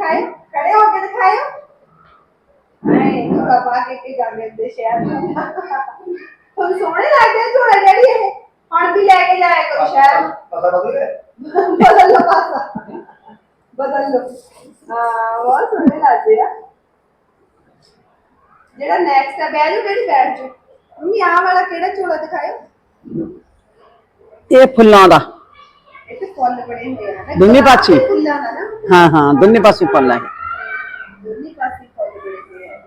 ਦਿਖਾਇਓ ਖੜੇ ਹੋ ਕੇ ਦਿਖਾਇਓ ਨਹੀਂ ਥੋੜਾ ਪਾ ਕੇ ਕੀ ਜਾਂਦੇ ਦੇ ਸ਼ਹਿਰ ਨੂੰ ਤੁਹਾਨੂੰ ਸੋਹਣੇ ਲੱਗਦੇ ਆ ਝੋਲੇ ਜਿਹੜੀ ਇਹ ਹੁਣ ਵੀ ਲੈ ਕੇ ਜਾਇਆ ਕਰੋ ਸ਼ਹਿਰ ਨੂੰ ਪਤਾ ਬਦਲ ਗਿਆ ਬਦਲ ਲੋ ਪਾਸਾ ਬਦਲ ਲੋ ਹਾਂ ਬਹੁਤ ਸੋਹਣੇ ਲੱਗਦੇ ਆ ਜਿਹੜਾ ਨੈਕਸਟ ਹੈ ਬੈਠ ਜਾਓ ਕਿਹੜੀ ਬੈਠ ਜਾਓ ਮੰਮੀ ਆਹ ਵਾਲਾ ਕਿਹੜਾ ਝੋਲਾ ਦਿਖਾਇਓ ਇਹ ਫੁੱਲਾਂ ਦਾ ਇੱਥੇ ਫੁੱਲ ਬਣੇ ਹੋਏ ਆ ਨਾ ਦੋਨੇ ਪਾਸੇ? ਫੁੱਲਾਂ ਦਾ ਨਾ। ਹਾਂ ਹਾਂ ਦੋਨੇ ਪਾਸੇ ਫੁੱਲ ਹੈ ਦੋਨੇ ਪਾਸੇ ਫੁੱਲ ਬਣੇ ਹੋਏ ਆ।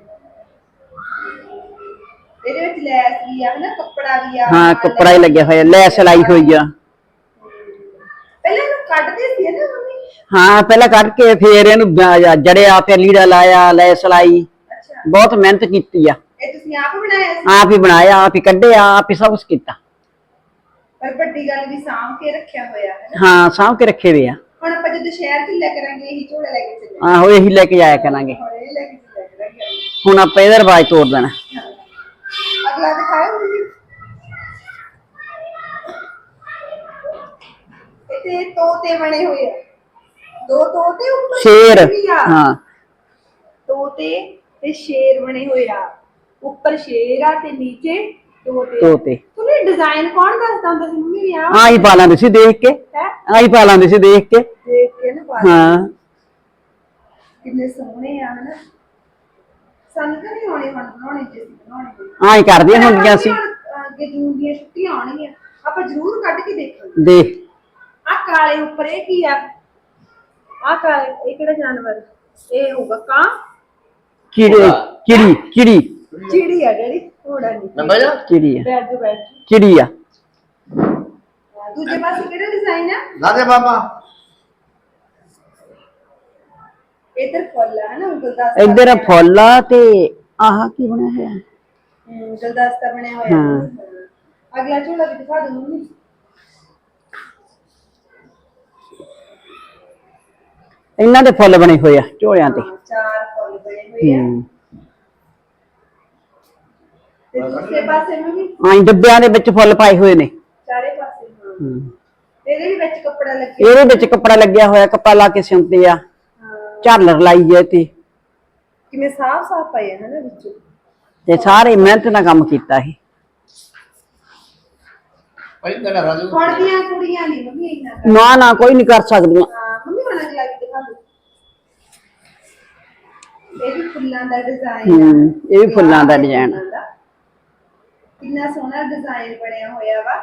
ਇਹਦੇ ਵਿੱਚ ਲੈਸ ਵੀ ਆ ਨਾ ਕੱਪੜਾ ਵੀ ਆ। ਹਾਂ ਕੱਪੜਾ ਹੀ ਲੱਗਿਆ ਹੋਇਆ ਲੈਸ ਲਾਈ ਹੋਈ ਆ। ਪਹਿਲਾਂ ਇਹਨੂੰ ਕੱਢਦੇ ਸੀ ਨਾ ਮੰਮੀ? ਹਾਂ ਪਹਿਲਾਂ ਕੱਢ ਕੇ ਫੇਰ ਇਹਨੂੰ ਜੜਿਆ ਫਿਰ ਲੀੜਾ ਲਾਇਆ ਲੈਸ ਲਾਈ। ਅੱਛਾ। ਬਹੁਤ ਮਿਹਨਤ ਕੀਤੀ ਆ। ਇਹ ਤੁਸੀਂ ਆਪ ਬਣਾਇਆ ਸੀ? ਆਪ ਹੀ ਬਣਾਇਆ ਆਪ ਹੀ ਕੱਢਿਆ ਆਪ ਹੀ ਸਭ ਕੁਝ ਕੀਤਾ। ਪਰ ਵੱਡੀ ਗੱਲ ਵੀ ਸਾਂਭ ਕੇ ਰੱਖਿਆ ਹੋਇਆ ਹੈ ਨਾ। ਹਾਂ ਸਾਂਭ ਕੇ ਰੱਖੇ ਵੇ ਆ। ਹੁਣ ਆਪਾਂ ਜਦੋਂ ਸ਼ਹਿਰ ਚ ਲੈ ਕਰਾਂਗੇ ਇਹੀ ਝੋਲਾ ਲੈ ਕੇ ਚੱਲੇ ਆਹੋ ਇਹੀ ਲੈ ਕੇ ਜਾਇਆ ਕਰਾਂਗੇ। ਹੁਣ ਇਹ ਲੈ ਕੇ ਚੱਲਿਆ ਕਰਾਂਗੇ ਹੁਣ ਆਪਾਂ ਇਹਦਾ ਰਿਵਾਜ ਤੋੜ ਦੇਣਾ। ਅਗਲਾ ਦਿਖਾਓ ਮੰਮੀ ਇੱਥੇ ਤੋਤੇ ਬਣੇ ਹੋਏ ਆ। ਦੋ ਤੋਤੇ ਉੱਪਰ ਸ਼ੇਰ ਵੀ ਆ। ਹਾਂ। ਤੋਤੇ ਤੇ ਸ਼ੇਰ ਬਣੇ ਹੋਏ ਆ। ਉੱਪਰ ਸ਼ੇਰ ਆ ਤੇ ਨੀਚੇ ਤੋਤੇ ਤੋਤੇ। ਤੁਹਾਨੂੰ ਡਿਜ਼ਾਈਨ ਕੌਣ ਦੱਸਦਾ ਹੁੰਦਾ ਸੀ? ਮੰਮੀ ਵੀ ਆ ਆਹੀ ਪਾ ਲੈਂਦੇ ਸੀ ਦੇਖ ਕੇ। ਹੈ? ਆਹੀ ਪਾ ਲੈਂਦੇ ਸੀ ਦੇਖ ਕੇ। ਦੇਖ ਕੇ ਨਾ ਪਾ ਹਾਂ। ਕਿੰਨੇ ਸੋਹਣੇ ਆ ਹਨਾ? ਸਾਨੂੰ ਤਾਂ ਨਹੀਂ ਆਉਣੇ ਹੁਣ ਬਣਾਉਣੇ ਜੇ ਅਸੀਂ ਬਣਾਉਣੇ। ਆਹੀ ਕਰਦੀਆਂ ਹੁੰਦੀਆਂ ਸੀ। ਅੱਗੇ ਜੂਨ ਦੀਆਂ ਛੁੱਟੀਆਂ ਆਉਣਗੀਆਂ। ਆਪਾਂ ਜ਼ਰੂਰ ਕੱਢ ਕੇ ਦੇਖਾਂਗੇ। ਦੇਖ। ਆ ਕਾਲੇ ਉੱਪਰ ਇਹ ਕੀ ਆ? ਆ ਕਾਲੇ ਇਹ ਕਿਹੜਾ ਜਾਨਵਰ? ਇਹ ਹੋਊਗਾ ਕਾਂ। ਚਿੜੀ ਚਿੜੀ ਚਿੜੀ ਚਿੜੀ ਆ ਜਿਹੜੀ। ਘੋੜਾ ਨਹੀਂ। ਨੰਬਰ ਜਾ? ਚਿੜੀ ਆ ਬੈਠ ਜਾ ਬੈਠ ਚਿੜੀ ਆ ਦੂਜੇ ਪਾਸੇ ਕਿਹੜਾ ਡਿਜ਼ਾਈਨ ਆ? ਲਾ ਦੇ ਬਾਬਾ। ਇਧਰ ਫੁੱਲ ਆ ਹਨਾ? ਗੁਲਦਸਤਾ ਇੱਧਰ ਫੁੱਲ ਆ ਤੇ ਆਹ ਕੀ ਬਣਿਆ ਹੋਇਆ? ਹਮ, ਗੁਲਦਸਤਾ ਬਣਿਆ ਹੋਇਆ। ਹਾਂ। ਅਗਲਾ ਝੋਲਾ ਵੀ ਦਿਖਾ ਦੂੰ ਮੰਮੀ। ਇਹਨਾਂ ਦੇ ਫੁੱਲ ਬਣੇ ਹੋਏ ਆ ਝੋਲਿਆਂ ਤੇ। ਹਾਂ, ਚਾਰ ਫੁੱਲ ਬਣੇ ਹੋਏ ਆ। ਹੂੰ। ਤੇ ਦੂਸਰੇ ਪਾਸੇ ਨੂੰ ਵੀ ਆਈ ਡੱਬਿਆਂ ਦੇ ਵਿੱਚ ਫੁੱਲ ਪਾਏ ਹੋਏ ਨੇ। ਚਾਰੇ ਪਾਸੇ ਹਾਂ ਹੂੰ। ਇਹਦੇ ਵੀ ਵਿੱਚ ਕੱਪੜਾ ਲੱਗਿਆ ਇਹਦੇ ਵਿੱਚ ਕੱਪੜਾ ਲੱਗਿਆ ਹੋਇਆ ਕੱਪੜਾ ਲਾ ਕੇ ਸਿਉਂਦੇ ਆ। ਹਾਂ। ਝਾਲਰ ਲਾਈ ਹੈ ਤੇ ਕਿਵੇਂ ਸਾਫ਼ ਸਾਫ਼ ਪਏ ਆ ਹਨਾ ਵਿੱਚੋਂ? ਤੇ ਸਾਰੇ ਮਿਹਨਤ ਨਾਲ ਕੰਮ ਕੀਤਾ ਇਹ। ਭਾਈ ਤੇਰਾ ਰਾਜੂ? ਹੁਣ ਦੀਆਂ ਕੁੜੀਆਂ ਨਹੀਂ ਮੰਮੀ ਇੰਨਾ ਕਰ। ਨਾ ਨਾ ਕੋਈ ਨਹੀਂ ਕਰ ਸਕਦੀਆਂ। ਹਾਂ ਮੰਮੀ ਹੁਣ ਅਗਲਾ ਵੀ ਦਿਖਾ ਦੋ ਇਹ ਵੀ ਫੁੱਲਾਂ ਦਾ ਡਿਜ਼ਾਈਨ ਹੂੰ ਇਹ ਵੀ ਫੁੱਲਾਂ ਦਾ ਡਿਜ਼ਾਈਨ ਕਿੰਨਾ ਸੋਹਣਾ ਡਿਜ਼ਾਈਨ ਬਣਿਆ ਹੋਇਆ ਵਾ।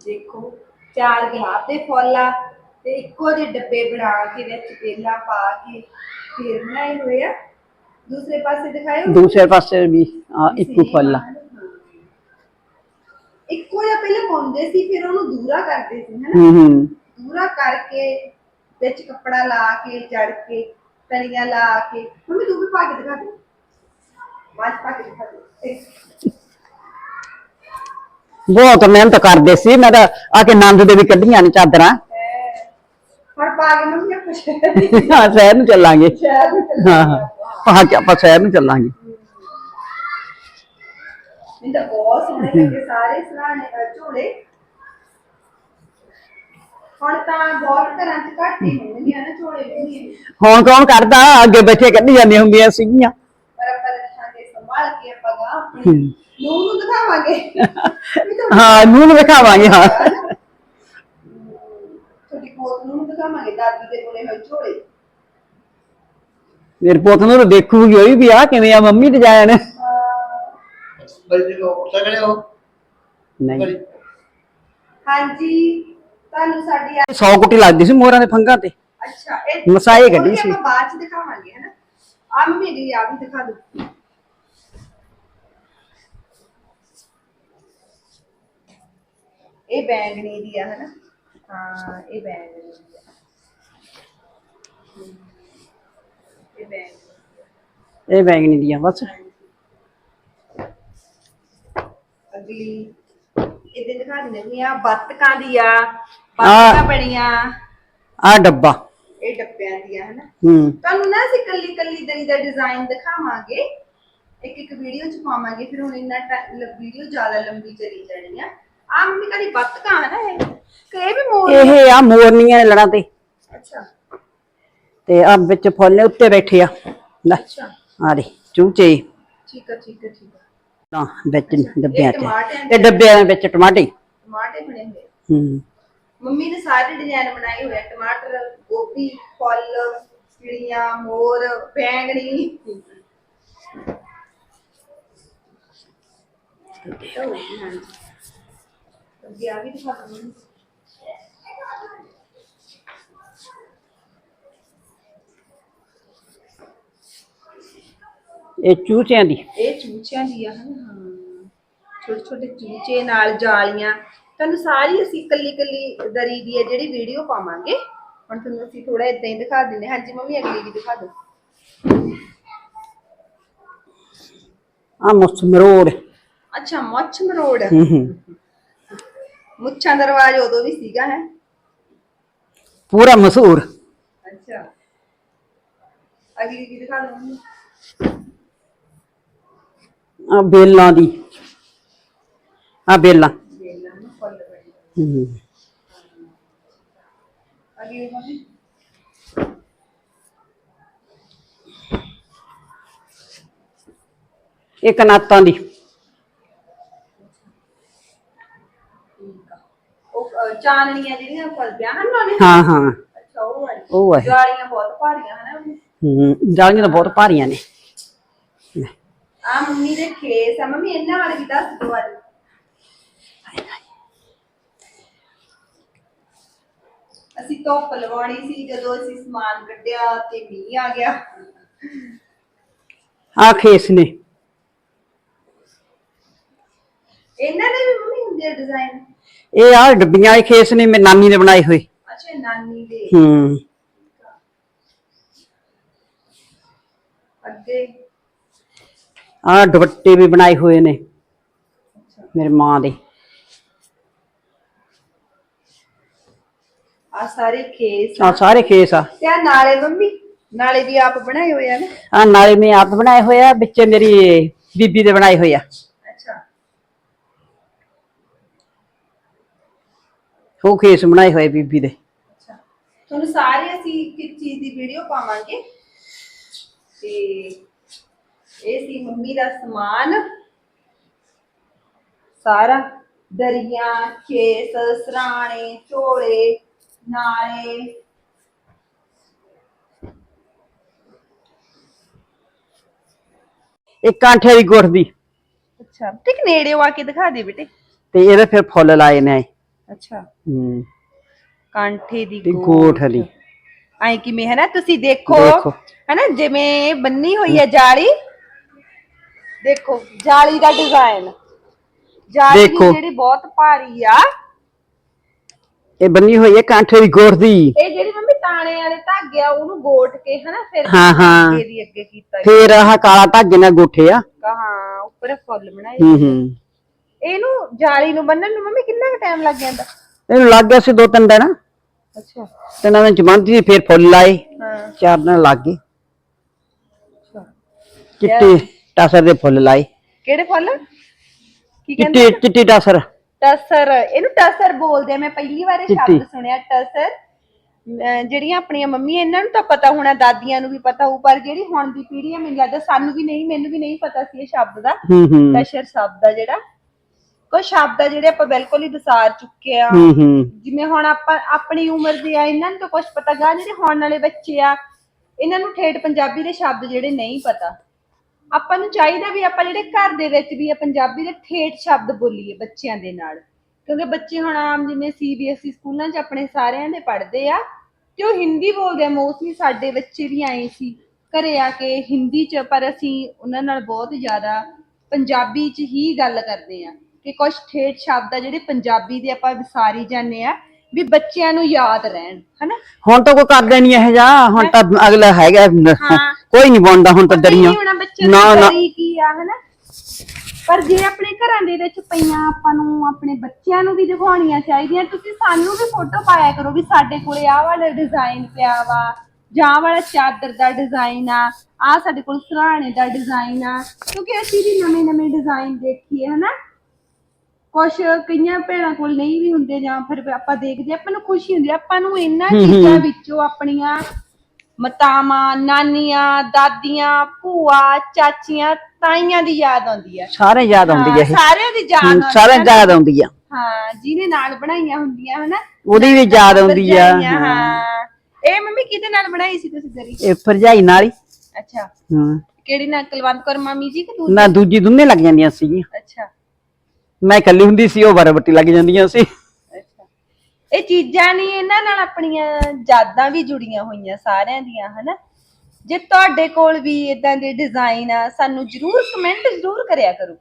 ਦੇਖੋ ਚਾਰ ਗੁਲਾਬ ਦੇ ਫੁੱਲ ਆ ਤੇ ਇੱਕੋ ਜਿਹੇ ਡੱਬੇ ਬਣਾ ਕੇ ਵਿੱਚ ਬੇਲਾ ਪਾ ਕੇ ਫੇਰ ਬਣਾਏ ਹੋਏ ਆ। ਦੂਸਰੇ ਪਾਸੇ ਦਿਖਾਇਓ। ਦੂਸਰੇ ਪਾਸੇ ਵੀ ਆ ਇੱਕੋ ਫੁੱਲ ਆ। ਇੱਕੋ ਜਿਹਾ ਪਹਿਲਾਂ ਪਾਉਂਦੇ ਸੀ ਫਿਰ ਉਹਨੂੰ ਦੂਰਾ ਕਰਦੇ ਸੀ ਹਨਾ। ਹੂੰ ਹੂੰ। ਦੂਰਾ ਕਰਕੇ ਵਿੱਚ ਕੱਪੜਾ ਲਾ ਕੇ ਜੜ ਕੇ ਤਲੀਆਂ ਲਾ ਕੇ। ਮੰਮੀ ਤੂੰ ਵੀ ਪਾ ਕੇ ਦਿਖਾ ਦੇ ਬਾਅਦ 'ਚ ਪਾ ਕੇ ਦਿਖਾ ਦੇ ਬਹੁਤ ਮਿਹਨਤ ਕਰਦੇ ਸੀ ਮੈਂ ਤਾਂ ਆ ਕੇ ਨੰਦ ਦੇ ਵੀ ਕੱਢੀਆਂ ਨੇ ਚਾਦਰਾਂ। ਹੁਣ ਪਾ ਕੇ ਮੰਮੀ ਕੁਛ ਹਾਂ ਸ਼ਹਿਰ ਨੂੰ ਚੱਲਾਂਗੇ। ਹਾਂ ਹਾਂ। ਪਾ ਕੇ ਆਪਾਂ ਸ਼ਹਿਰ ਨੂੰ ਚੱਲਾਂਗੇ। ਮੈਨੂੰ ਤਾਂ ਬਹੁਤ ਸੋਹਣੇ ਲੱਗੇ ਸਾਰੇ ਸਰਾਣੇ ਝੋਲੇ। ਹੁਣ ਤਾਂ ਬਹੁਤ ਘਰਾਂ 'ਚ ਘੱਟ ਹੀ ਹੋਣਗੀਆਂ ਨਾ ਝੋਲੇ ਵੀ ਹੁਣ ਕੌਣ ਕਰਦਾ? ਅੱਗੇ ਬੈਠੇ ਕੱਢੀ ਜਾਂਦੀਆਂ ਹੁੰਦੀਆਂ ਸੀਗੀਆਂ। ਪਰ ਸੰਭਾਲ ਕੇ ਆਪਾਂ ਗਾ ਆਪਣੀ ਨੂੰ ਨੂੰ ਦਿਖਾਵਾਂਗੇ। ਵੀ ਤੁਹਾਡੀ ਹਾਂ ਨੂੰ ਨੂੰ ਵਿਖਾਵਾਂਗੇ ਹਾਂ। ਤੁਹਾਡੀ ਪੋਤ ਨੂੰ ਦਿਖਾਵਾਂਗੇ ਦਾਦੀ ਦੇ ਕੋਲੇ ਹੋਏ ਝੋਲੇ। ਮੇਰੇ ਪੁੱਤ ਨੂੰ ਤਾਂ ਦੇਖੂਗੀ ਹੋਈ ਵੀ ਆ ਕਿਵੇਂ ਆ ਮੰਮੀ ਡਿਜ਼ਾਈਨ ਅਹ ਬਈ ਜੀ ਕੋ ਸਗਲੇ ਹੋ। ਨਹੀਂ। ਹਾਂਜੀ ਤੁਹਾਨੂੰ ਸਾਡੀ ਆ- 100 ਕੁੱਟੀ ਲੱਗਦੀ ਸੀ ਮੋਹਰਾਂ ਦੇ ਫੰਗਾਂ ਤੇ। ਅੱਛਾ ਇਹ ਮਸਾਏ ਕੱਢੀ ਸੀ। ਆਪਾਂ ਬਾਅਦ ਚ ਦਿਖਾਵਾਂਗੇ ਹਨਾ? ਆ ਮੰਮੀ ਦੀ ਆ ਵੀ ਦਿਖਾ ਦੋ ਇਹ ਬੈਂਗਣੀ ਦੀ ਆ ਹਨਾ? ਹਾਂ ਇਹ ਬੈਂਗਣੀ ਦੀ ਆ। ਇਹ ਬੈਂਗਣੀ ਇਹ ਬੈਂਗਣੀ ਦੀਆਂ ਬਸ। ਅਗਲੀ ਇਹਦੇ ਦਿਖਾ ਦਿੰਦੇ ਆ ਬੱਤਕਾਂ ਦੀ ਆ ਬੱਤਕਾਂ ਬਣੀਆਂ। ਆ ਡੱਬਾ। ਇਹ ਡੱਬਿਆਂ ਦੀਆਂ ਹਨਾ? ਹੂੰ। ਤੁਹਾਨੂੰ ਨਾ ਅਸੀਂ ਕੱਲੀ ਕੱਲੀ ਦਰੀ ਦਾ ਡਿਜ਼ਾਈਨ ਦਿਖਾਵਾਂਗੇ। ਇੱਕ ਇੱਕ ਵੀਡੀਓ ਚ ਪਾਵਾਂਗੇ ਫਿਰ ਹੁਣ ਇੰਨਾ ਵੀਡੀਓ ਜ਼ਿਆਦਾ ਲੰਬੀ ਚਲੀ ਜਾਣੀ ਆ। ਆ ਮੰਮੀ ਕਦੀ ਬੱਤਕਾਂ ਹੈ ਨਾ ਇਹ ਕਿ ਇਹ ਵੀ ਮੋਰ ਇਹ ਆ ਮੋਰਨੀਆਂ ਨੇ ਲੜਾਂ ਤੇ। ਅੱਛਾ। ਤੇ ਆ ਵਿੱਚ ਫੁੱਲ ਨੇ ਉੱਤੇ ਬੈਠੇ ਆ। ਲੈ ਅੱਛਾ। ਆ ਦੇ ਚੂਚੇ। ਠੀਕ ਆ ਠੀਕ ਆ ਠੀਕ ਆ। ਤਾਂ ਵਿੱਚ ਡੱਬਿਆਂ ਟਮਾਟਿਆਂ ਤੇ ਇਹ ਡੱਬਿਆਂ ਦੇ ਵਿੱਚ ਟਮਾਟੇ। ਟਮਾਟੇ ਬਣੇ ਹੋਏ ਹੂੰ। ਮੰਮੀ ਨੇ ਸਾਰੇ ਡਿਜ਼ਾਈਨ ਬਣਾਏ ਹੋਏ ਆ ਟਮਾਟਰ ਗੋਭੀ ਫੁੱਲ ਚਿੜੀਆਂ ਮੋਰ ਬੈਂਗਣੀ। ਅੱਗੇ ਆ ਵੀ ਦਿਖਾ ਦੋ ਮੈਨੂੰ। ਇਹ ਚੂਚਿਆਂ ਦੀ। ਇਹ ਚੂਚਿਆਂ ਦੀ ਆ ਹਨਾ? ਹਾਂ। ਛੋਟੇ ਛੋਟੇ ਚੂਚੇ ਨਾਲ ਜਾਲੀਆਂ। ਤੁਹਾਨੂੰ ਸਾਰੀ ਅਸੀਂ ਇਕੱਲੀ ਇਕੱਲੀ ਦਰੀ ਦੀ ਹੈ ਜਿਹੜੀ ਵੀਡੀਓ ਪਾਵਾਂਗੇ ਹੁਣ ਤੁਹਾਨੂੰ ਅਸੀਂ ਥੋੜਾ ਇਦਾਂ ਹੀ ਦਿਖਾ ਦਿੰਦੇ ਹਾਂ। ਹਾਂਜੀ ਮੰਮੀ ਅਗਲੀ ਵੀ ਦਿਖਾ ਦਿਓ। ਆ ਮੁੱਛ ਮਰੋੜ। ਅੱਛਾ ਮੁੱਛ ਮਰੋੜ। ਹੂੰ ਹੂੰ। ਮੁੱਛਾਂ ਦਾ ਰਿਵਾਜ ਉਦੋਂ ਵੀ ਸੀਗਾ ਹੈ? ਪੂਰਾ ਮਸ਼ਹੂਰ। ਅੱਛਾ। ਅਗਲੀ ਦਿਖਾ ਮੰਮੀ ਆ ਬੇਲਾਂ ਦੀ। ਆ ਬੇਲਾਂ। ਵੇਲਾਂ ਨੂੰ ਫੁੱਲ ਬਣੇ। ਹੂੰ। ਅਗਲੀ ਮੰਮੀ ਇਹ ਕਨਾਤਾਂ ਦੀ ਠੀਕ ਆ ਉਹ ਅ, ਚਾਨਣੀਆਂ ਜਿਹੜੀਆਂ ਫਲਦਿਆਂ ਹਨ ਨਾਲੇ ਹਾਂ ਹਾਂ। ਅੱਛਾ ਉਹ ਵਾਲੀ। ਉਹ ਹੈ ਜਾਲੀਆਂ ਬਹੁਤ ਭਾਰੀਆਂ ਹਨ। ਹੂੰ ਜਾਲੀਆਂ ਤਾਂ ਬਹੁਤ ਭਾਰੀਆਂ ਨੇ। ਆ ਮੰਮੀ ਦੇ ਖੇਸ ਆ। ਮੰਮੀ ਇਹਨਾਂ ਬਾਰੇ ਵੀ ਦੱਸ ਦਿਓ ਅੱਜ। ਅਸੀਂ ਧੁੱਪ ਲਵਾਉਣੀ ਸੀ ਜਦੋਂ ਅਸੀਂ ਸਮਾਨ ਕੱਢਿਆ ਤੇ ਮੀਂਹ ਆ ਗਿਆ। ਆ ਖੇਸ ਨੇ। ਇਹਨਾਂ ਦੇ ਵੀ ਮੰਮੀ ਹੁੰਦੇ ਡਿਜ਼ਾਈਨ ਇਹ ਆ ਡੱਬੀਆਂ ਵਾਲੇ ਖੇਸ ਨੇ ਮੇਰੀ ਨਾਨੀ ਨੇ ਬਣਾਏ ਹੋਏ ਅੱਛਾ ਨਾਨੀ ਦੇ। ਹੂੰ। ਅੱਗੇ? ਆ ਦੁਪੱਟੇ ਵੀ ਬਣਾਏ ਹੋਏ ਨੇ ਮੇਰੀ ਮਾਂ ਦੇ। ਆ ਸਾਰੇ ਖੇਸ ਆ। ਸਾਰੇ ਖੇਸ ਆ। ਤੇ ਆ ਨਾਲੇ ਮੰਮੀ ਨਾਲੇ ਵੀ ਆਪ ਬਣਾਏ ਹੋਏ ਆ ਨਾ? ਆ ਨਾਲੇ ਮੈਂ ਆਪ ਬਣਾਏ ਹੋਏ ਆ ਵਿੱਚ ਮੇਰੀ ਬੀਬੀ ਦੇ ਬਣਾਏ ਹੋਏ ਆ ਅੱਛਾ ਉਹ ਖੇਸ ਬਣਾਏ ਹੋਏ ਬੀਬੀ ਦੇ। ਅੱਛਾ। ਤੁਹਾਨੂੰ ਸਾਰੇ ਅਸੀਂ ਕਿਸ ਚੀਜ਼ ਦੀ ਵੀਡੀਓ ਪਾਵਾਂਗੇ? ਤੇ ਇਹ ਸੀ ਮੰਮੀ ਦਾ ਸਮਾਨ। ਸਾਰਾ। ਦਰੀਆਂ ਖੇਸ ਸਰਾਣੇ ਝੋਲੇ ਨਾਲੇ। ਇੱਕ ਕਾਂਠੇ ਦੀ ਗੁੱਠ ਦੀ। ਅੱਛਾ। ਠੀਕ ਨੇੜੇ ਆ ਕੇ ਦਿਖਾ ਦੇ ਬੇਟੇ। ਤੇ ਇਹਦੇ ਫਿਰ ਫੁੱਲ ਲਾਏ ਨੇ ਅੱਛਾ। ਹੂੰ। ਕਾਂਠੇ ਦੀ ਤੇ ਗੋਠ ਵਾਲੀ। ਐ ਕਿਵੇਂ ਹੈ ਨਾ ਤੁਸੀਂ ਦੇਖੋ ਦੇਖੋ। ਹੈ ਨਾ ਜਿਵੇਂ ਬੰਨੀ ਹੋਈ ਹੈ ਜਾਲੀ। ਦੇਖੋ ਜਾਲੀ ਦਾ ਡਿਜ਼ਾਈਨ ਜਾਲੀ ਵੀ ਦੇਖੋ। ਜਿਹੜੀ ਬਹੁਤ ਭਾਰੀ ਆ। ਇਹ ਬੰਨੀ ਹੋਈ ਹੈ ਕਾਂਠੇ ਦੀ ਗੁੱਠ ਦੀ। ਇਹ ਜਿਹੜੀ ਮੰਮੀ ਤਾਣੇ ਵਾਲੇ ਧਾਗੇ ਆ ਉਹਨੂੰ ਗੋਟ ਕੇ ਫਿਰ ਹਾਂ, ਹਾਂ। ਇਹਦੀ ਅੱਗੇ ਕੀਤਾ ਫੇਰ ਆਹ ਕਾਲਾ ਧਾਗੇ ਨਾਲ ਗੋਠੇ ਆ। ਕਹਾ ਉੱਪਰ ਫੁੱਲ ਬਣਾਏ ਹੂੰ ਹੂੰ। ਇਹਨੂੰ ਜਾਲੀ ਨੂੰ ਬੰਨਣ ਨੂੰ ਮੰਮੀ ਕਿੰਨਾ ਟਾਈਮ ਲੱਗ ਜਾਂਦਾ? ਇਹਨੂੰ ਲੱਗ ਗਿਆ ਸੀ ਦੋ ਤਿੰਨ ਦਿਨ। ਅੱਛਾ। ਚ ਬੰਨਦੀ ਸੀ ਫੇਰ ਫੁੱਲ ਲਾਏ ਹਾਂ। ਚਾਰ ਦਿਨ ਲੱਗ ਗਏ। ਅੱਛਾ। ਚਿੱਟੇ ਟਾਸਰ ਦੇ ਫੁੱਲ ਲਾਏ। ਕਿਹੜੇ ਫੁੱਲ? ਕੀ ਕਹਿੰਦੇ ਚਿੱਟੀ ਚਿੱਟੀ ਟਾਸਰ। ਟਸਰ। ਇਹਨੂੰ ਟਸਰ ਬੋਲਦੇ ਆ। ਮੈਂ ਪਹਿਲੀ ਵਾਰ ਇਹ ਚਿੱਟੀ। ਸ਼ਬਦ ਸੁਣਿਆ ਟਸਰ। ਅਮ ਜਿਹੜੀਆਂ ਆਪਣੀਆਂ ਮੰਮੀ ਇਹਨਾਂ ਨੂੰ ਤਾਂ ਪਤਾ ਹੋਣਾ ਦਾਦੀਆਂ ਨੂੰ ਵੀ ਪਤਾ ਹੋਊ ਪਰ ਜਿਹੜੀ ਹੁਣ ਦੀ ਪੀੜ੍ਹੀ ਆ ਮੈਨੂੰ ਲੱਗਦਾ ਸਾਨੂੰ ਵੀ ਨਹੀਂ ਮੈਨੂੰ ਵੀ ਨਹੀਂ ਪਤਾ ਸੀ ਇਹ ਸ਼ਬਦ ਦਾ। ਹੂੰ ਹੂੰ। ਟਸਰ ਸ਼ਬਦ ਆ ਜਿਹੜਾ। ਕੋਈ ਸ਼ਬਦ ਆ ਜਿਹੜੇ ਆਪਾਂ ਬਿਲਕੁਲ ਹੀ ਵਿਸਾਰ ਚੁੱਕੇ ਆ। ਹੂੰ ਹੂੰ। ਜਿਵੇਂ ਹੁਣ ਆਪਾਂ ਆਪਣੀ ਉਮਰ ਦੇ ਆ ਇਹਨਾਂ ਨੂੰ ਤਾਂ ਕੁਝ ਪਤਾ ਗਾ ਜਿਹੜੇ ਹੁਣ ਵਾਲੇ ਬੱਚੇ ਆ ਇਹਨਾਂ ਨੂੰ ਠੇਠ ਪੰਜਾਬੀ ਦੇ ਸ਼ਬਦ ਜਿਹੜੇ ਨਹੀਂ ਪਤਾ। ਆਪਾਂ ਨੂੰ ਚਾਹੀਦਾ ਵੀ ਆਪਾਂ ਜਿਹੜੇ ਘਰ ਦੇ ਵਿੱਚ ਵੀ ਆ ਪੰਜਾਬੀ ਦੇ ਠੇਠ ਸ਼ਬਦ ਬੋਲੀਏ ਬੱਚਿਆਂ ਦੇ ਨਾਲ। ਕਿਉਂਕਿ ਬੱਚੇ ਹੁਣ ਆਮ ਜਿਵੇਂ ਸੀਬੀਐਸਈ ਸਕੂਲਾਂ 'ਚ ਆਪਣੇ ਸਾਰਿਆਂ ਦੇ ਪੜ੍ਹਦੇ ਆ ਤੇ ਉਹ ਹਿੰਦੀ ਬੋਲਦੇ ਆ। ਮੋਸਟਲੀ ਸਾਡੇ ਬੱਚੇ ਵੀ ਆਏ ਸੀ ਘਰੇ ਆ ਕੇ ਹਿੰਦੀ 'ਚ ਪਰ ਅਸੀਂ ਉਹਨਾਂ ਨਾਲ ਬਹੁਤ ਜ਼ਿਆਦਾ ਪੰਜਾਬੀ 'ਚ ਹੀ ਗੱਲ ਕਰਦੇ ਆ। ਕਿ ਕੁਝ ਠੇਠ ਸ਼ਬਦ ਆ ਜਿਹੜੇ ਪੰਜਾਬੀ ਦੇ ਆਪਾਂ ਵਿਸਾਰੀ ਜਾਂਦੇ ਆ ਵੀ ਬੱਚਿਆਂ ਨੂੰ ਯਾਦ ਰਹਿਣ ਹਨਾ? ਹੁਣ ਤਾਂ ਕੋਈ ਕਰਦਾ ਨਹੀਂ ਇਹ ਜਾ ਹੁਣ ਤਾਂ ਅਗਲਾ ਹੈਗਾ। ਕੋਈ ਨਹੀਂ ਬਣਦਾ ਹੁਣ ਤਾਂ ਦਰੀਆਂ। ਨਾ ਨੂੰ। ਕੀ ਆ ਹਨਾ? ਪਰ ਜੇ ਆਪਣੇ ਘਰਾਂ ਦੇ ਵਿੱਚ ਪਈਆਂ ਆਪਾਂ ਨੂੰ ਆਪਣੇ ਬੱਚਿਆਂ ਨੂੰ ਵੀ ਦਿਖਾਉਣੀਆਂ ਚਾਹੀਦੀਆਂ ਤੁਸੀਂ ਸਾਨੂੰ ਵੀ ਫੋਟੋ ਪਾਇਆ ਕਰੋ ਵੀ ਸਾਡੇ ਕੋਲੇ ਆਹ ਵਾਲਾ ਡਿਜ਼ਾਈਨ ਪਿਆ ਵਾ ਜਾਂ ਵਾਲਾ ਚਾਦਰ ਦਾ ਡਿਜ਼ਾਈਨ ਆ ਆ ਸਾਡੇ ਕੋਲ ਸਰਾਣੇ ਦਾ ਡਿਜ਼ਾਈਨ ਆ ਕਿਉਂਕਿ ਅਸੀਂ ਵੀ ਨਵੇਂ ਨਵੇਂ ਡਿਜ਼ਾਈਨ ਦੇਖੀਏ ਹਨਾ? ਕੁਛ ਕਈਆਂ ਭੈਣਾਂ ਕੋਲ ਨਹੀਂ ਵੀ ਹੁੰਦੇ ਜਾਂ ਫਿਰ ਆਪਾਂ ਦੇਖਦੇ ਆਪਾਂ ਨੂੰ ਖੁਸ਼ੀ ਹੁੰਦੀ ਆ। ਆਪਾਂ ਨੂੰ ਇਹਨਾਂ ਚੀਜ਼ਾਂ ਵਿੱਚੋਂ ਆਪਣੀਆਂ ਮਤਾਵਾਂ ਨਾਨੀਆਂ ਦਾਦੀਆਂ ਭੂਆ ਚਾਚੀਆਂ ਤਾਈਆਂ ਦੀ ਯਾਦ ਆਉਂਦੀ ਆ ਸਾਰੇ ਯਾਦ ਆਉਂਦੀ ਹੈ ਇਹ। ਸਾਰਿਆਂ ਦੀ ਯਾਦ ਹਮ, ਆਉਂਦੀ ਸਾਰੇ ਆ ਨਾ। ਯਾਦ ਆਉਂਦੀ ਆ। ਹਾਂ ਜਿਹਨੇ ਨਾਲ ਬਣਾਈਆਂ ਹੁੰਦੀਆਂ ਹਨਾ? ਉਹਦੀ ਵੀ ਯਾਦ ਆਉਂਦੀ ਆ ਭਰਜਾਈਆਂ, ਹਾਂ। ਇਹ ਮੰਮੀ ਕਿਹਦੇ ਨਾਲ ਬਣਾਈ ਸੀ ਤੁਸੀਂ ਦਰੀ ਇਹ ਭਰਜਾਈ ਨਾਲ ਹੀ। ਅੱਛਾ। ਹਾਂ ਕਿਹੜੀ ਨਾਲ ਕੁਲਵੰਤ ਕੌਰ ਮਾਮੀ ਜੀ ਕਿ ਦੂਜੀ? ਨਾ ਦੂਜੀ ਦੁੰਨੇ ਲੱਗ ਜਾਂਦੀਆਂ ਸੀ ਅੱਛਾ। ਮੈਂ ਇਕੱਲੀ ਹੁੰਦੀ ਸੀ, ਉਹ ਬਰਬੱਟੀ ਲੱਗ ਜਾਂਦੀਆਂ ਸੀ। ਅੱਛਾ। ਇਹ ਚੀਜ਼ਾਂ ਨਹੀਂ, ਇਹਨਾਂ ਨਾਲ ਆਪਣੀਆਂ ਯਾਦਾਂ ਵੀ ਜੁੜੀਆਂ ਹੋਈਆਂ ਸਾਰਿਆਂ ਦੀਆਂ, ਹਨਾ? ਜੇ ਤੁਹਾਡੇ ਕੋਲ ਵੀ ਇਦਾਂ ਦੇ ਡਿਜ਼ਾਈਨ ਆ, ਸਾਨੂੰ ਜਰੂਰ ਕਮੈਂਟ ਜਰੂਰ ਕਰਿਆ ਕਰੋ।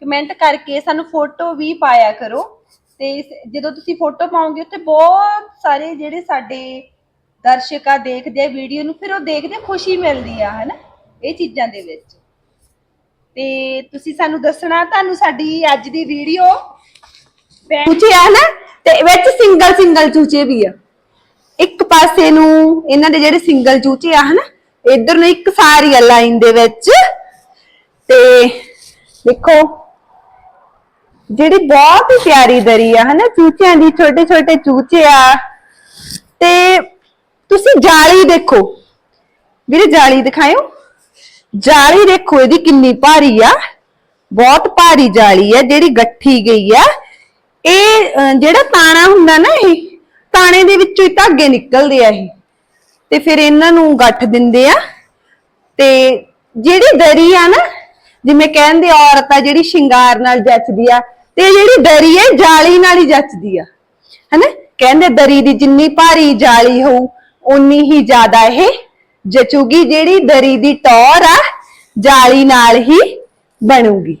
ਕਮੈਂਟ ਕਰਕੇ ਸਾਨੂੰ ਫੋਟੋ ਵੀ ਪਾਇਆ ਕਰੋ। ਤੇ ਇਸ- ਜਦੋਂ ਤੁਸੀਂ ਫੋਟੋ ਪਾਓਗੇ, ਉੱਥੇ ਬਹੁਤ ਸਾਰੇ ਜਿਹੜੇ ਸਾਡੇ ਦਰਸ਼ਕ ਆ ਦੇਖਦੇ ਆ ਵੀਡੀਓ ਨੂੰ, ਫਿਰ ਉਹ ਦੇਖਦੇ ਖੁਸ਼ੀ ਮਿਲਦੀ ਆ, ਹਨਾ? ਇਹ ਚੀਜ਼ਾਂ ਦੇ ਵਿੱਚ। ਤੇ ਤੁਸੀਂ ਸਾਨੂੰ ਦੱਸਣਾ, ਤੁਹਾਨੂੰ ਸਾਡੀ ਅੱਜ ਦੀ ਵੀਡੀਓ ਚੂਚੇ ਆ ਨਾ, ਤੇ ਵਿੱਚ ਸਿੰਗਲ ਸਿੰਗਲ ਚੂਚੇ ਵੀ ਆ। ਇੱਕ ਪਾਸੇ ਨੂੰ ਇਹਨਾਂ ਦੇ ਜਿਹੜੇ ਸਿੰਗਲ ਚੂਚੇ ਆ, ਹਨਾ, ਇੱਧਰ ਨੂੰ ਇੱਕ ਸਾਰੀ ਆ ਲਾਈਨ ਦੇ ਵਿੱਚ। ਤੇ ਦੇਖੋ, ਜਿਹੜੀ ਬਹੁਤ ਹੀ ਪਿਆਰੀ ਦਰੀ ਆ, ਹਨਾ, ਚੂਚਿਆਂ ਦੀ ਛੋਟੇ ਛੋਟੇ ਚੂਚੇ ਆ। ਤੇ ਤੁਸੀਂ ਜਾਲੀ ਦੇਖੋ। ਵੀਰੇ, ਜਾਲੀ ਦਿਖਾਇਓ। ਜਾਲੀ ਦੇਖੋ ਇਹਦੀ ਕਿੰਨੀ ਭਾਰੀ ਆ। ਬਹੁਤ ਭਾਰੀ ਜਾਲੀ ਆ ਜਿਹੜੀ ਗੱਠੀ ਗਈ ਆ। ਇਹ ਜਿਹੜਾ ਤਾਣਾ ਹੁੰਦਾ ਨਾ ਇਹ, ਤਾਣੇ ਦੇ ਵਿੱਚੋਂ ਹੀ ਧਾਗੇ ਨਿਕਲਦੇ ਆ ਇਹ। ਤੇ ਫਿਰ ਇਹਨਾਂ ਨੂੰ ਗੱਠ ਦਿੰਦੇ ਆ। ਤੇ ਜਿਹੜੀ ਦਰੀ ਆ ਨਾ, ਜਿਵੇਂ ਕਹਿੰਦੇ ਔਰਤ ਆ ਜਿਹੜੀ ਸ਼ਿੰਗਾਰ ਨਾਲ ਜੱਚਦੀ ਆ, ਤੇ ਇਹ ਜਿਹੜੀ ਦਰੀ ਹੈ ਜਾਲੀ ਨਾਲ ਹੀ ਜੱਚਦੀ ਆ। ਹੈਨਾ? ਕਹਿੰਦੇ ਦਰੀ ਦੀ ਜਿੰਨੀ ਭਾਰੀ ਜਾਲੀ ਹੋਊ ਉਨੀ ਹੀ ਜ਼ਿਆਦਾ ਇਹ ਜਚੂਗੀ ਜਿਹੜੀ ਦਰੀ ਦੀ ਟੌਰ ਆ ਜਾਲੀ ਨਾਲ ਹੀ ਬਣੂਗੀ।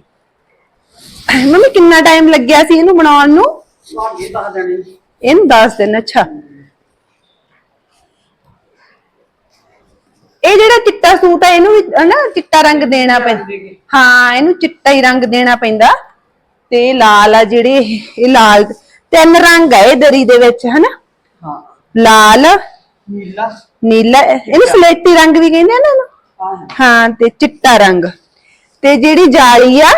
ਮੰਮੀ ਕਿੰਨਾ ਟਾਈਮ ਲੱਗਿਆ ਸੀ ਇਹਨੂੰ ਬਣਾਉਣ ਨੂੰ? ਇਹਨੂੰ ਦੱਸ ਦਿਨ ਅੱਛਾ। ਇਹ ਜਿਹੜਾ ਚਿੱਟਾ ਸੂਟ ਹੈ ਇਹਨੂੰ ਵੀ ਹਨਾ ਚਿੱਟਾ ਰੰਗ ਦੇਣਾ ਪੈਂਦਾ ਹਾਂ ਇਹਨੂੰ ਚਿੱਟਾ ਹੀ ਰੰਗ ਦੇਣਾ ਪੈਂਦਾ। ਤੇ ਇਹ ਲਾਲ ਆ ਜਿਹੜੇ ਇਹ ਇਹ ਲਾਲ ਤਿੰਨ ਰੰਗ ਆ ਇਹ ਦਰੀ ਦੇ ਵਿੱਚ ਹਨਾ? ਹਾਂ। ਲਾਲ ਨੀਲਾ। ਨੀਲਾ ਇਹਨੂੰ ਸਲੇਟੀ ਰੰਗ ਵੀ ਕਹਿੰਦੇ ਆ ਨਾ ਇਹਨੂੰ। ਹਾਂ ਹਾਂ। ਤੇ ਚਿੱਟਾ ਰੰਗ। ਤੇ ਜਿਹੜੀ ਜਾਲੀ ਆ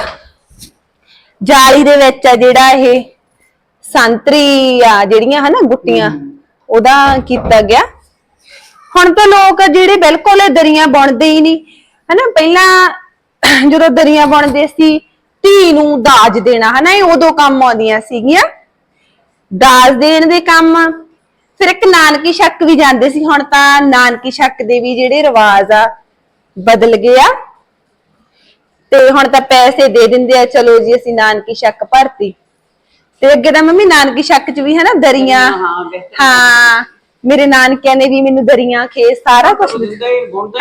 ਜਾਲੀ ਦੇ ਵਿੱਚ ਆ ਜਿਹੜਾ ਇਹ ਸੰਤਰੀ ਆ ਜਿਹੜੀਆਂ ਹਨਾ ਗੁੱਟੀਆਂ ਉਹਦਾ ਕੀਤਾ ਗਿਆ। ਹੁਣ ਤਾਂ ਲੋਕ ਜਿਹੜੇ ਬਿਲਕੁਲ ਦਰੀਆਂ ਬੁਣਦੇ ਹੀ ਨਹੀਂ। ਹਨਾ ਪਹਿਲਾਂ ਜਦੋਂ ਦਰੀਆਂ ਬੁਣਦੇ ਸੀ ਧੀ ਨੂੰ ਦਾਜ ਦੇਣਾ ਹਨਾ ਇਹ ਉਦੋਂ ਕੰਮ ਆਉਂਦੀਆਂ ਸੀਗੀਆਂ। ਦਾਜ ਦੇਣ ਦੇ ਕੰਮ ਫਿਰ ਇੱਕ ਨਾਨਕੀ ਸ਼ੱਕ ਵੀ ਜਾਂਦੇ ਸੀ ਹੁਣ ਤਾਂ ਨਾਨਕੀ ਸ਼ੱਕ ਦੇ ਵੀ ਜਿਹੜੇ ਰਿਵਾਜ ਆ ਬਦਲ ਗਏ ਆ। ਤੇ ਹੁਣ ਤਾਂ ਪੈਸੇ ਦੇ ਦਿੰਦੇ ਆ ਚਲੋ ਜੀ ਅਸੀਂ ਨਾਨਕੀ ਸ਼ੱਕ ਭਰਤੀ। ਤੇ ਅੱਗੇ ਤਾਂ ਮੰਮੀ ਨਾਨਕੀ ਸ਼ੱਕ ਚ ਵੀ ਹਨਾ ਦਰੀਆਂ। ਹਾਂ। ਹਾਂ ਮੇਰੇ ਨਾਨਕਿਆਂ ਨੇ ਵੀ ਮੈਨੂੰ ਦਰੀਆਂ ਖੇਸ ਸਾਰਾ ਕੁਝ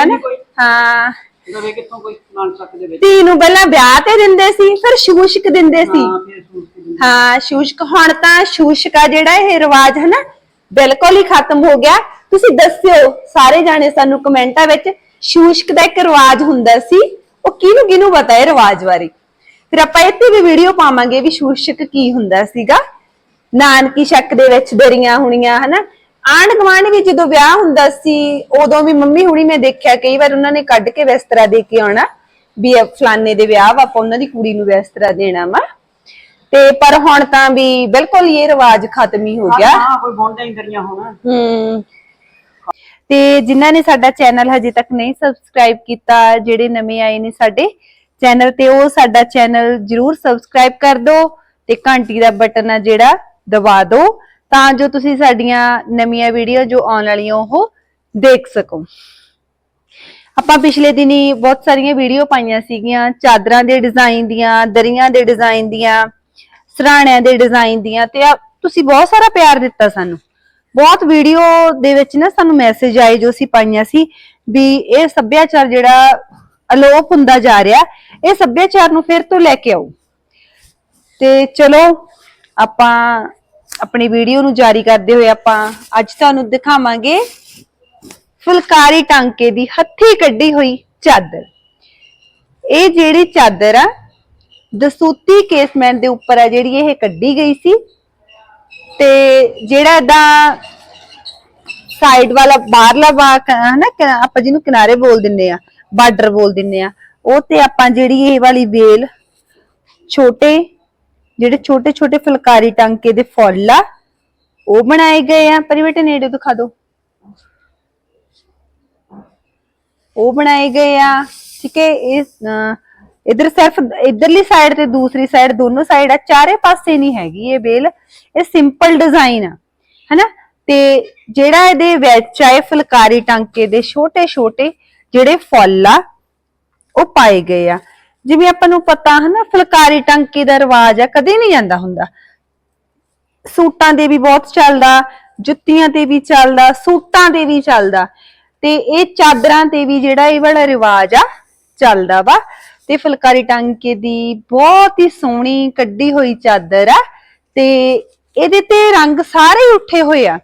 ਹਨਾ? ਹਾਂ। ਦਵੇ ਕਿੱਥੋਂ ਕੋਈ ਨਾਲ ਚੱਕ ਦੇ ਵਿੱਚ? ਧੀ ਨੂੰ ਪਹਿਲਾਂ ਵਿਆਹ ਤੇ ਦਿੰਦੇ ਸੀ ਫਿਰ ਸ਼ੂਸ਼ਕ ਦਿੰਦੇ ਸੀ। ਤੇ ਹਾਂ ਸ਼ੂਸ਼ਕ ਹੁਣ ਤਾਂ ਸ਼ੂਸ਼ਕ ਆ ਜਿਹੜਾ ਇਹ ਰਿਵਾਜ ਹੈ ਨਾ ਬਿਲਕੁਲ ਹੀ ਖਤਮ ਹੋ ਗਿਆ। ਤੁਸੀਂ ਦੱਸਿਓ, ਸਾਰੇ ਜਾਣੇ ਸਾਨੂੰ ਕਮੈਂਟਾਂ ਵਿੱਚ ਸ਼ੂਸ਼ਕ ਦਾ ਇੱਕ ਰਿਵਾਜ ਹੁੰਦਾ ਸੀ। ਉਹ ਕਿਹਨੂੰ ਕਿਹਨੂੰ ਪਤਾ ਹੈ ਰਿਵਾਜ ਬਾਰੇ? ਫਿਰ ਆਪਾਂ ਇੱਥੇ ਵੀ ਵੀਡੀਓ ਪਾਵਾਂਗੇ ਵੀ ਸ਼ੂਸ਼ਕ ਕੀ ਹੁੰਦਾ ਸੀਗਾ। ਨਾਨਕੀ ਸ਼ੱਕ ਦੇ ਵਿੱਚ ਦਰੀਆਂ ਹੋਣੀਆਂ, ਹਨਾ? ਆਂਢ ਗੁਆਂਢ ਵੀ ਜਦੋਂ ਵਿਆਹ ਹੁੰਦਾ ਸੀ, ਉਦੋਂ ਵੀ ਮੰਮੀ ਹੁਣੀ ਮੈਂ ਦੇਖਿਆ, ਕਈ ਵਾਰ ਉਹਨਾਂ ਨੇ ਕੱਢ ਕੇ ਵੈਸਤਰਾ ਦੇ ਕੇ ਆਉਣਾ। ਵੀ ਫਲਾਨੇ ਦੇ ਵਿਆਹ ਵਾ, ਆਪਾਂ ਉਹਨਾਂ ਦੀ ਕੁੜੀ ਨੂੰ ਵੈਸਤਰਾ ਦੇਣਾ ਵਾ। ਤੇ ਪਰ ਹੁਣ ਤਾਂ ਵੀ ਬਿਲਕੁਲ ਇਹ ਰਿਵਾਜ ਖਤਮ ਹੀ ਹੋ ਗਿਆ। ਹਾਂ ਕੋਈ ਬੋਂਦਾ ਹੀ ਕਰੀਆਂ ਹੁਣ। ਹੂੰ। ਤੇ ਜਿਨ੍ਹਾਂ ਨੇ ਸਾਡਾ ਚੈਨਲ ਹਜੇ ਤੱਕ ਨਹੀਂ ਸਬਸਕ੍ਰਾਈਬ ਕੀਤਾ ਜਿਹੜੇ ਨਵੇਂ ਆਏ ਨੇ ਸਾਡੇ ਚੈਨਲ ਤੇ ਉਹ ਸਾਡਾ ਚੈਨਲ ਜਰੂਰ ਸਬਸਕ੍ਰਾਈਬ ਕਰ ਦਿਓ ਤੇ ਘੰਟੀ ਦਾ ਬਟਨ ਆ ਜਿਹੜਾ ਦਬਾ ਦਿਓ ਤਾਂ ਜੋ ਤੁਸੀਂ ਸਾਡੀਆਂ ਨਵੀਆਂ ਵੀਡੀਓ ਜੋ ਆਉਣ ਵਾਲੀਆਂ ਉਹ ਦੇਖ ਸਕੋ। ਆਪਾਂ ਪਿਛਲੇ ਦਿਨੀ ਬਹੁਤ ਸਾਰੀਆਂ ਵੀਡੀਓ ਪਾਈਆਂ ਸੀਗੀਆਂ ਚਾਦਰਾਂ ਦੇ ਡਿਜ਼ਾਈਨ ਦੀਆਂ ਦਰੀਆਂ ਦੇ ਡਿਜ਼ਾਈਨ ਦੀਆਂ ਸਰਾਣਿਆਂ ਦੇ ਡਿਜ਼ਾਈਨ ਦੀਆਂ ਤੇ ਆ ਤੁਸੀਂ ਬਹੁਤ ਸਾਰਾ ਪਿਆਰ ਦਿੱਤਾ ਸਾਨੂੰ। ਬਹੁਤ ਵੀਡੀਓ ਦੇ ਵਿੱਚ ਨਾ ਸਾਨੂੰ ਮੈਸੇਜ ਆਏ ਜੋ ਅਸੀਂ ਪਾਈਆਂ ਸੀ ਵੀ ਇਹ ਸੱਭਿਆਚਾਰ ਜਿਹੜਾ ਅਲੋਪ ਹੁੰਦਾ ਜਾ ਰਿਹਾ, ਇਹ ਸੱਭਿਆਚਾਰ ਨੂੰ ਫਿਰ ਤੋਂ ਲੈ ਕੇ ਆਓ। ਤੇ ਚਲੋ, ਆਪਾਂ ਆਪਣੀ ਵੀਡੀਓ ਨੂੰ ਜਾਰੀ ਕਰਦੇ ਹੋਏ ਆਪਾਂ ਅੱਜ ਤੁਹਾਨੂੰ ਦਿਖਾਵਾਂਗੇ ਫੁਲਕਾਰੀ ਟਾਂਕੇ ਦੀ ਹੱਥੀ ਕੱਢੀ ਹੋਈ ਚਾਦਰ। ਇਹ ਜਿਹੜੀ ਚਾਦਰ ਆ ਦਸੂਤੀ ਕੇਸਮੈਂਟ ਦੇ ਉੱਪਰ ਆ ਜਿਹੜੀ ਇਹ ਕੱਢੀ ਗਈ ਸੀ। ਤੇ ਜਿਹੜਾ ਇਦਾਂ ਸਾਈਡ ਵਾਲਾ ਬਾਹਰਲਾ ਬਾਕ ਹਨਾ ਕਿ ਆਪਾਂ ਜਿਹਨੂੰ ਕਿਨਾਰੇ ਬੋਲ ਦਿੰਨੇ ਆ ਬਾਰਡਰ ਬੋਲ ਦਿੰਨੇ ਆ ਉਹ ਤੇ ਆਪਾਂ ਜਿਹੜੀ ਇਹ ਵਾਲੀ ਵੇਲ ਛੋਟੇ ਜਿਹੜੇ ਛੋਟੇ ਛੋਟੇ ਫੁਲਕਾਰੀ ਟਾਂਕੇ ਦੇ ਫੁੱਲ ਆ ਉਹ ਬਣਾਏ ਗਏ ਆ। ਪਰੀ ਬੇਟੇ ਨੇੜੇ ਦਿਖਾ ਦਿਓ। ਉਹ ਬਣਾਏ ਗਏ ਆ ਠੀਕ ਹੈ ਇਹ ਅਹ, ਇਧਰ ਸਿਰਫ ਇਧਰਲੀ ਸਾਈਡ ਤੇ ਦੂਸਰੀ ਸਾਈਡ ਦੋਨੋਂ ਸਾਈਡ ਆ, ਚਾਰੇ ਪਾਸੇ ਨਹੀਂ ਹੈਗੀ ਇਹ ਬੇਲ ਇਹ ਸਿੰਪਲ ਡਿਜ਼ਾਈਨ ਆ, ਹੈਨਾ? ਤੇ ਜਿਹੜਾ ਇਹਦੇ ਵਿੱਚ ਆ, ਇਹ ਟਾਂਕੇ ਦੇ ਛੋਟੇ ਛੋਟੇ ਜਿਹੜੇ ਫੁੱਲ ਆ, ਉਹ ਪਾਏ ਗਏ ਆ। ਜਿਵੇਂ ਆਪਾਂ ਨੂੰ ਪਤਾ ਹੈ ਨਾ ਫੁਲਕਾਰੀ ਟਾਂਕੇ ਦਾ ਰਿਵਾਜ ਆ, ਕਦੇ ਨਹੀਂ ਜਾਂਦਾ ਹੁੰਦਾ। ਸੂਟਾਂ ਦੇ ਵੀ ਬਹੁਤ ਚੱਲਦਾ, ਜੁੱਤੀਆਂ ਤੇ ਵੀ ਚੱਲਦਾ, ਸੂਟਾਂ ਤੇ ਵੀ ਚੱਲਦਾ। ਤੇ ਇਹ ਚਾਦਰਾਂ ਤੇ ਵੀ ਜਿਹੜਾ ਇਹ ਵਾਲਾ ਰਿਵਾਜ ਆ, ਚੱਲਦਾ ਵਾ। ਤੇ ਫੁਲਕਾਰੀ ਟਾਂਕੇ ਦੀ ਬਹੁਤ ਹੀ ਸੋਹਣੀ ਕੱਢੀ ਹੋਈ ਚਾਦਰ ਆ ਤੇ ਇਹਦੇ ਤੇ ਰੰਗ ਸਾਰੇ ਉੱਠੇ ਹੋਏ ਆ,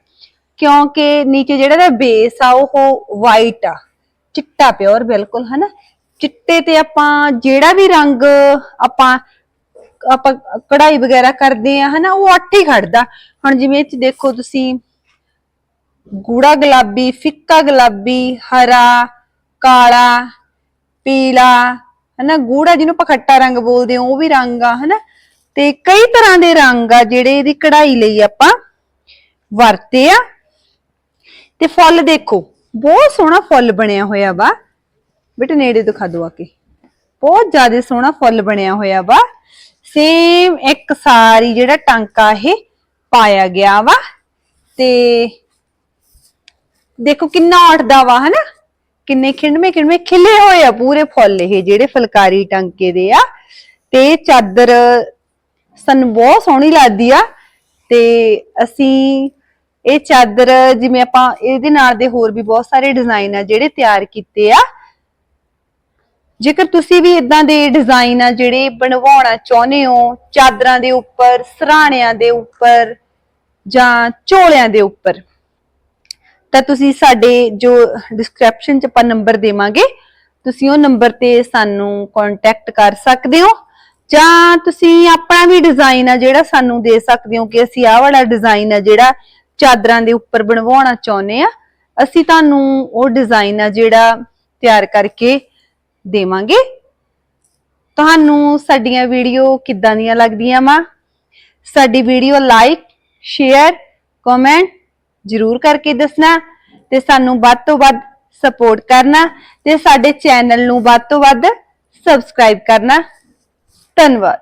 ਕਿਉਂਕਿ ਨੀਚੇ ਜਿਹੜਾ ਦਾ ਬੇਸ ਆ ਉਹ ਵਾਈਟ ਆ, ਚਿੱਟਾ ਪਿਓਰ ਬਿਲਕੁਲ, ਹਨਾ? ਚਿੱਟੇ ਤੇ ਆਪਾਂ ਜਿਹੜਾ ਵੀ ਰੰਗ ਆਪਾਂ ਆਪਾਂ ਕਢਾਈ ਵਗੈਰਾ ਕਰਦੇ ਆ, ਹਨਾ, ਉਹ ਅੱਠ ਹੀ ਖੜਦਾ। ਹੁਣ ਜਿਵੇਂ ਇਹ ਚ ਦੇਖੋ ਤੁਸੀਂ, ਗੂੜਾ ਗੁਲਾਬੀ, ਫਿੱਕਾ ਗੁਲਾਬੀ, ਹਰਾ, ਕਾਲਾ, ਪੀਲਾ ਹਨਾ, ਗੂੜਾ ਜਿਹਨੂੰ ਪਖੱਟਾ ਰੰਗ ਬੋਲਦੇ ਹਾਂ, ਉਹ ਵੀ ਰੰਗ ਆ, ਹਨਾ? ਤੇ ਕਈ ਤਰ੍ਹਾਂ ਦੇ ਰੰਗ ਆ ਜਿਹੜੇ ਇਹਦੀ ਕਢਾਈ ਲਈ ਆਪਾਂ ਵਰਤੇ ਆ। ਤੇ ਫੁੱਲ ਦੇਖੋ, ਬਹੁਤ ਸੋਹਣਾ ਫੁੱਲ ਬਣਿਆ ਹੋਇਆ ਵਾ। ਬੇਟੇ ਨੇੜੇ ਦਿਖਾ ਦੋ ਆ ਕੇ। ਬਹੁਤ ਜ਼ਿਆਦਾ ਸੋਹਣਾ ਫੁੱਲ ਬਣਿਆ ਹੋਇਆ ਵਾ। ਸੇਮ ਇੱਕ ਸਾਰੀ ਜਿਹੜਾ ਟਾਂਕਾ ਇਹ ਪਾਇਆ ਗਿਆ ਵਾ। ਤੇ ਦੇਖੋ ਕਿੰਨਾ ਉੱਠਦਾ ਵਾ, ਹਨਾ? ਕਿੰਨੇ ਖਿੰਡਵੇਂ ਖਿੰਡਵੇਂ ਖਿਲੇ ਹੋਏ ਆ ਪੂਰੇ ਫੁੱਲ ਇਹ, ਜਿਹੜੇ ਫੁਲਕਾਰੀ ਟਾਂਕੇ ਦੇ ਆ। ਤੇ ਚਾਦਰ ਸਾਨੂੰ ਬਹੁਤ ਸੋਹਣੀ ਲੱਗਦੀ ਆ। ਤੇ ਅਸੀਂ ਇਹ ਚਾਦਰ ਜਿਵੇਂ ਆਪਾਂ ਇਹਦੇ ਨਾਲ ਦੇ ਹੋਰ ਵੀ ਬਹੁਤ ਸਾਰੇ ਡਿਜ਼ਾਈਨ ਆ ਜਿਹੜੇ ਤਿਆਰ ਕੀਤੇ ਆ। ਜੇਕਰ ਤੁਸੀਂ ਵੀ ਇਦਾਂ ਦੇ ਡਿਜ਼ਾਈਨ ਆ ਜਿਹੜੇ ਬਣਵਾਉਣਾ ਚਾਹੁੰਦੇ ਹੋ, ਚਾਦਰਾਂ ਦੇ ਉੱਪਰ, ਸਰਾਣਿਆਂ ਦੇ ਉੱਪਰ ਜਾਂ ਝੋਲਿਆਂ ਦੇ ਉੱਪਰ ਤਾਂ ਤੁਸੀਂ ਸਾਡੇ ਜੋ ਡਿਸਕ੍ਰਿਪਸ਼ਨ ਚ ਆਪਾਂ ਨੰਬਰ ਦੇਵਾਂਗੇ, ਤੁਸੀਂ ਉਹ ਨੰਬਰ ਤੇ ਸਾਨੂੰ ਕੰਟੈਕਟ ਕਰ ਸਕਦੇ ਹੋ। ਜਾਂ ਤੁਸੀਂ ਆਪਣਾ ਵੀ ਡਿਜ਼ਾਈਨ ਆ ਜਿਹੜਾ ਸਾਨੂੰ ਦੇ ਸਕਦੇ ਹੋ ਕਿ ਅਸੀਂ ਆਹ ਵਾਲਾ ਡਿਜ਼ਾਈਨ ਆ ਜਿਹੜਾ ਚਾਦਰਾਂ ਦੇ ਉੱਪਰ ਬਣਵਾਉਣਾ ਚਾਹੁੰਦੇ ਆ, ਅਸੀਂ ਤੁਹਾਨੂੰ ਉਹ ਡਿਜ਼ਾਈਨ ਆ ਜਿਹੜਾ ਤਿਆਰ ਕਰਕੇ ਦੇਵਾਂਗੇ। ਤੁਹਾਨੂੰ ਸਾਡੀਆਂ ਵੀਡੀਓ ਕਿੱਦਾਂ ਦੀਆਂ ਲੱਗਦੀਆਂ ਵਾ? ਸਾਡੀ ਵੀਡੀਓ ਲਾਈਕ ਸ਼ੇਅਰ ਕਮੈਂਟ ਜਰੂਰ ਕਰਕੇ ਦੱਸਣਾ ਤੇ ਸਾਨੂੰ ਵੱਧ ਤੋਂ ਵੱਧ ਸਪੋਰਟ ਕਰਨਾ ਤੇ ਸਾਡੇ ਚੈਨਲ ਨੂੰ ਵੱਧ ਤੋਂ ਵੱਧ ਸਬਸਕ੍ਰਾਈਬ ਕਰਨਾ। ਧੰਨਵਾਦ।